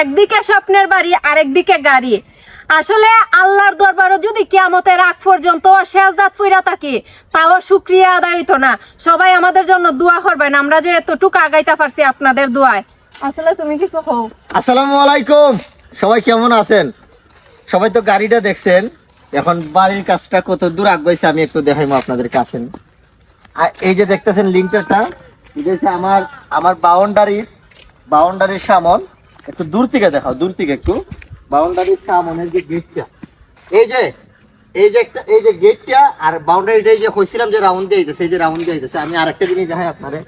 একদিকে স্বপ্নের বাড়ি, আরেকদিকে গাড়ি। আসলে আল্লাহর দরবারে যদি কিয়ামতের আগ পর্যন্ত শেষদাত ফুইরা থাকি, তাও শুক্রিয়া আদায় হইতো না। সবাই আমাদের জন্য দোয়া করবেন, আমরা যে এতটুকু আগাইতে পারছি আপনাদের দোয়ায়। আসলে তুমি কিছু হও আসসালামু আলাইকুম। সবাই কেমন আছেন? সবাই তো গাড়িটা দেখছেন। এখন বাড়ির কাজটা কত দূর আগাইছে আমি একটু দেখাইবো আপনাদের কাছে। আর এই যে দেখতেছেন লিঙ্কটা আমার আমার বাউন্ডারির বাউন্ডারির সামন। একটু দূর থেকে দেখাও দূর থেকে একটু। বাউন্ডারির সামনের যে গেটটা এই যে এই যে একটা এই যে গেটটা আর বাউন্ডারিটা এই যে কইছিলাম যে রাউন্ড দিয়ে দিতেছে এই যে রাউন্ড দিয়ে দিতেছে আমি আরেকটা জিনিস দেখাই আপনারে।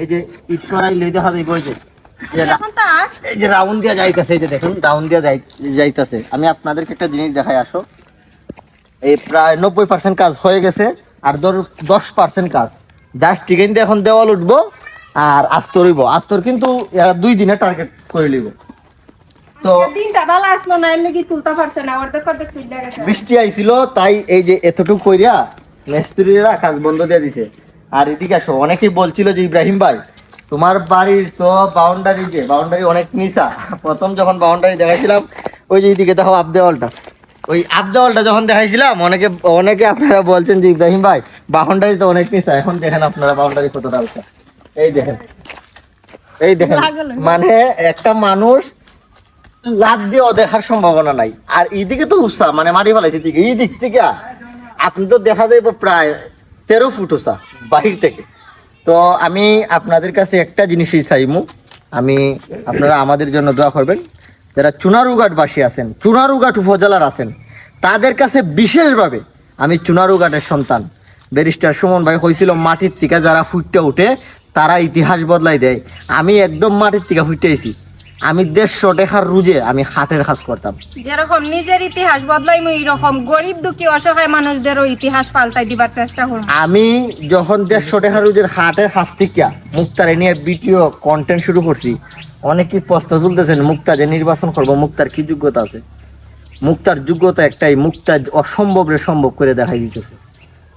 এই যে ইট করাই লই দেখা যাইব এই যে এই যে রাউন্ড দিয়া যাইতাছে এই যে দেখুন রাউন্ড দিয়া যাই যাইতাছে। আমি আপনাদেরকে একটা জিনিস দেখাই আসো। এই প্রায় নব্বই পার্সেন্ট কাজ হয়ে গেছে আর ধর দশ পার্সেন্ট কাজ। জাস্ট টিকেন দিয়ে এখন দেওয়াল উঠবো। আর আস্তর হইব আস্তর কিন্তু এরা দুই দিনে টার্গেট করে নিব। তো দিনটা ভালো আসলো না এর লাগি তুলতে পারছে না অর্ধেক অর্ধেক তুলে গেছে। বৃষ্টি আইছিল তাই এই যে এতটুকু কইরা মিস্ত্রিরা কাজ বন্ধ দিয়ে দিছে। আর এদিকে আসো অনেকেই বলছিল যে ইব্রাহিম ভাই তোমার বাড়ির তো বাউন্ডারি যে বাউন্ডারি অনেক নিচা। প্রথম যখন বাউন্ডারি দেখাইছিলাম ওই যে এইদিকে দেখো আপ দেওয়ালটা। ওই আপ দেওয়ালটা যখন দেখাইছিলাম অনেকে অনেকে আপনারা বলছেন যে ইব্রাহিম ভাই বাউন্ডারি তো অনেক নিচা এখন দেখেন আপনারা বাউন্ডারি কতটা উঁচা। এই দেখেন। এই দেখেন মানে একটা মানুষ লাভ দিয়েও দেখার সম্ভাবনা নাই। আর এইদিকে তো উৎসাহ মানে মারি ফেলাইছে দিকে এই দিক থেকে আপনি তো দেখা যাইব প্রায় তেরো ফুট উষা বাহির থেকে। তো আমি আপনাদের কাছে একটা জিনিসই চাইমু। আমি আপনারা আমাদের জন্য দোয়া করবেন। যারা চুনারুঘাটবাসী আছেন চুনারুঘাট উপজেলার আছেন তাদের কাছে বিশেষভাবে আমি চুনারুঘাটের সন্তান। ব্যারিস্টার সুমন ভাই হয়েছিল মাটির থেকে যারা ফুটতে উঠে তারা ইতিহাস বদলাই দেয়। আমি একদম মাটির থেকে ফুটতে আইছি। আমি দেড়শো টাকার রুজে আমি হাটের কাজ করতাম। যেরকম নিজের ইতিহাস বদলাইমু এরকম গরিব দুঃখী অসহায় মানুষদেরও ইতিহাস পাল্টাই দিবার চেষ্টা করব। আমি যখন দেড়শো টাকা রুজের হাটের কাছ থেকে মুক্তারে নিয়ে ভিডিও কন্টেন্ট শুরু করছি অনেকেই প্রশ্ন তুলতেছেন মুক্তা যে নির্বাচন করব মুক্তার কি যোগ্যতা আছে? মুক্তার যোগ্যতা একটাই মুক্তা অসম্ভবরে সম্ভব করে দেখাই দিতেছে।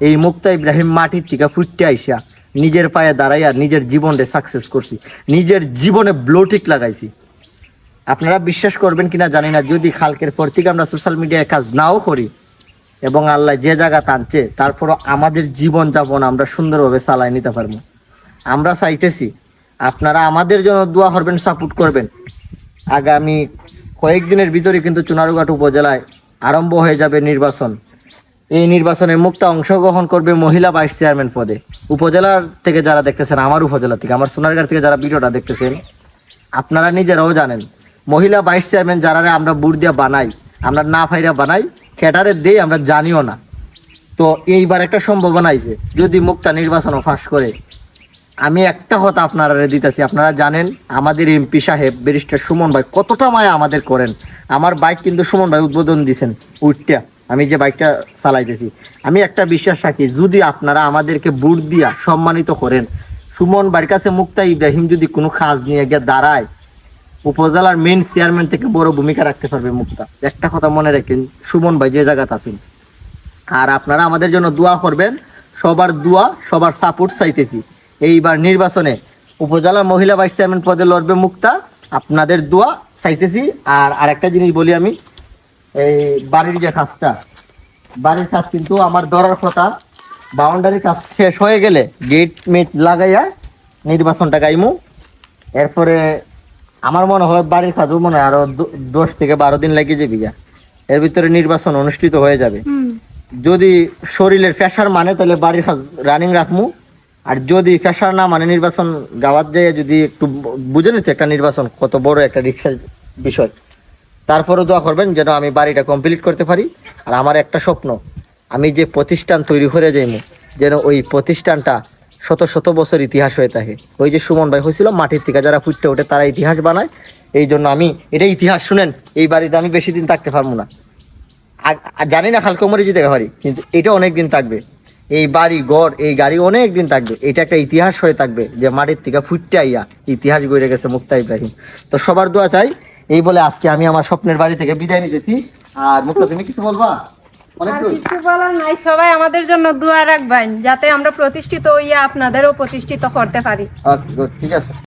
এই মুক্তা ইব্রাহিম মাটির থেকে ফুটতে আইসা নিজের পায়ে দাঁড়াইয়া নিজের জীবনে সাকসেস করছি। নিজের জীবনে ব্লোটিক লাগাইছি। আপনারা বিশ্বাস করবেন কিনা জানি না, যদি খালকের পর থেকে আমরা সোশ্যাল মিডিয়ায় কাজ নাও করি এবং আল্লাহ যে জায়গা টানছে, তারপরও আমাদের জীবন যাপন আমরা সুন্দরভাবে চালাই নিতে পারব। আমরা চাইতেছি আপনারা আমাদের জন্য দোয়া করবেন সাপোর্ট করবেন। আগামী কয়েকদিনের ভিতরে কিন্তু চুনারুঘাট উপজেলায় আরম্ভ হয়ে যাবে নির্বাচন। এই নির্বাচনে মুক্ত অংশগ্রহণ করবে মহিলা ভাইস চেয়ারম্যান পদে। উপজেলার থেকে যারা দেখতেছেন, আমার উপজেলা থেকে, আমার সোনারগাঁ থেকে যারা ভিডিওটা দেখতেছেন, আপনারা নিজেরাও জানেন, মহিলা ভাইস চেয়ারম্যান যারা আমরা বুট দিয়ে বানাই, আমরা না ফাইরা বানাই খেটারে দেই আমরা জানিও না। তো এইবার একটা সম্ভাবনা আছে যদি মুক্তা নির্বাচনও ফাঁস করে আমি একটা কথা আপনারা দিতেছি, আপনারা জানেন, আমাদের এমপি সাহেব, ব্যারিস্টার সুমন ভাই কতটা মায়া আমাদের করেন। আমার বাইক কিন্তু সুমন ভাই উদ্বোধন দিছেন উঠটা আমি যে বাইকটা চালাইতেছি। আমি একটা বিশ্বাস রাখি, যদি আপনারা আমাদেরকে বুট দিয়া সম্মানিত করেন, সুমন ভাইয়ের কাছে মুক্তা ইব্রাহিম যদি কোনো কাজ নিয়ে গিয়ে দাঁড়ায়, উপজেলার মেন চেয়ারম্যান থেকে বড় ভূমিকা রাখতে পারবে মুক্তা। একটা কথা মনে রাখেন, সুমন ভাই যে জায়গাতে আছেন। আর আপনারা আমাদের জন্য দোয়া করবেন, সবার দোয়া, সবার সাপোর্ট চাইতেছি। এইবার নির্বাচনে উপজেলা মহিলা ভাইস চেয়ারম্যান পদে লড়বে মুক্তা। আপনাদের দোয়া চাইতেছি। আর আরেকটা জিনিস বলি আমি এই বাড়ির যে কাজটা বাড়ির কাজ কিন্তু আমার ধরার কথা। বাউন্ডারির কাজ শেষ হয়ে গেলে গেট মেট লাগাইয়া নির্বাচনটা গাইমু। এরপরে আমার মনে হয় বাড়ির কাজও মনে হয় আরও দশ থেকে বারো দিন লাগিয়ে যাবি গা। এর ভিতরে নির্বাচন অনুষ্ঠিত হয়ে যাবে। যদি শরীরের প্রেশার মানে তাহলে বাড়ির কাজ রানিং রাখমু। আর যদি প্রেশার না মানে নির্বাচন গাওয়াত যায় যদি একটু বুঝে নিতে একটা নির্বাচন, কত বড় একটা রিক্সার বিষয় তারপরে দোয়া করবেন যেন আমি বাড়িটা কমপ্লিট করতে পারি। আর আমার একটা স্বপ্ন, আমি যে প্রতিষ্ঠান তৈরি করে যাইমু, যেন ওই প্রতিষ্ঠানটা শত শত বছর ইতিহাস হয়ে থাকে। ওই যে সুমন ভাই হয়েছিল, মাটির থেকে যারা ফুটতে ওঠে তারা ইতিহাস বানায়। এই জন্য আমি এটা ইতিহাস, শুনেন, এই বাড়িতে আমি বেশি দিন থাকতে পারব না। জানি না খালকে মরে যেতে পারি, কিন্তু এটা অনেক দিন থাকবে। এই বাড়ি ঘর এই গাড়ি অনেক দিন থাকবে। এটা একটা ইতিহাস হয়ে থাকবে যে মাটির থেকে ফুটতে আইয়া ইতিহাস গড়ে গেছে মুক্তা ইব্রাহিম। তো সবার দোয়া চাই এই বলে আজকে আমি আমার স্বপ্নের বাড়ি থেকে বিদায় নিতেছি। আর মুক্তা তুমি কিছু বলবা? আর দূর? কিছু বলার নাই সবাই আমাদের জন্য দোয়া রাখবেন যাতে আমরা প্রতিষ্ঠিত হইয়া আপনাদেরও প্রতিষ্ঠিত করতে পারি। good, ঠিক আছে।